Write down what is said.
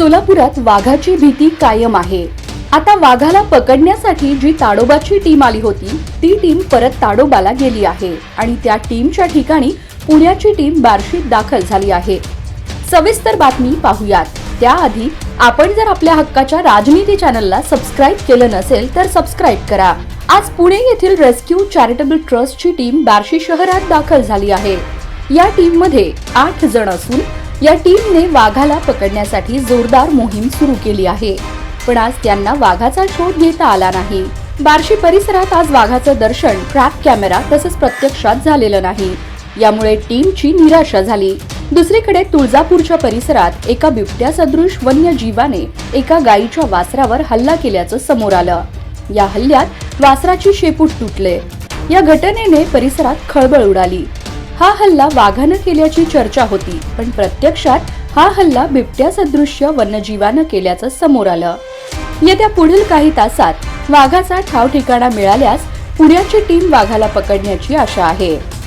सोलापुरात वाघाची भीती कायम आहे. आता वाघाला पकडण्यासाठी जी ताडोबाची टीम आली होती ती टीम परत ताडोबाला गेली आहे आणि त्या टीमच्या ठिकाणी पुण्याची टीम बार्शीत दाखल झाली आहे. सविस्तर बातमी पाहूयात. त्याआधी आपण जर आपल्या हक्काच्या राजनीती चॅनलला सबस्क्राईब केलं नसेल तर सबस्क्राईब करा. आज पुणे येथील रेस्क्यू चॅरिटेबल ट्रस्टची टीम बार्शी शहरात दाखल झाली आहे. या टीममध्ये आठ जण असून या टीमने वाघाला पकडण्यासाठी जोरदार मोहीम सुरू केली आहे. पण आज त्यांना वाघाचा शोध घेता आला नाही. बार्शी परिसरात आज वाघाचं दर्शन ट्रॅप कॅमेरा तसंच प्रत्यक्षात झालेलं नाही. यामुळे टीमची निराशा झाली. दुसरीकडे तुळजापूरच्या परिसरात एका बिबट्या सदृश वन्य जीवाने एका गायीच्या वासरावर हल्ला केल्याचं समोर आलं. या हल्ल्यात वासराची शेपूट तुटले. या घटनेने परिसरात खळबळ उडाली. हा हल्ला वाघानं केल्याची चर्चा होती पण प्रत्यक्षात हा हल्ला बिबट्या सदृश्य वन्यजीवानं केल्याचं समोर आलं. येत्या पुढील काही तासात वाघाचा ठाव ठिकाणा मिळाल्यास पुण्याची टीम वाघाला पकडण्याची आशा आहे.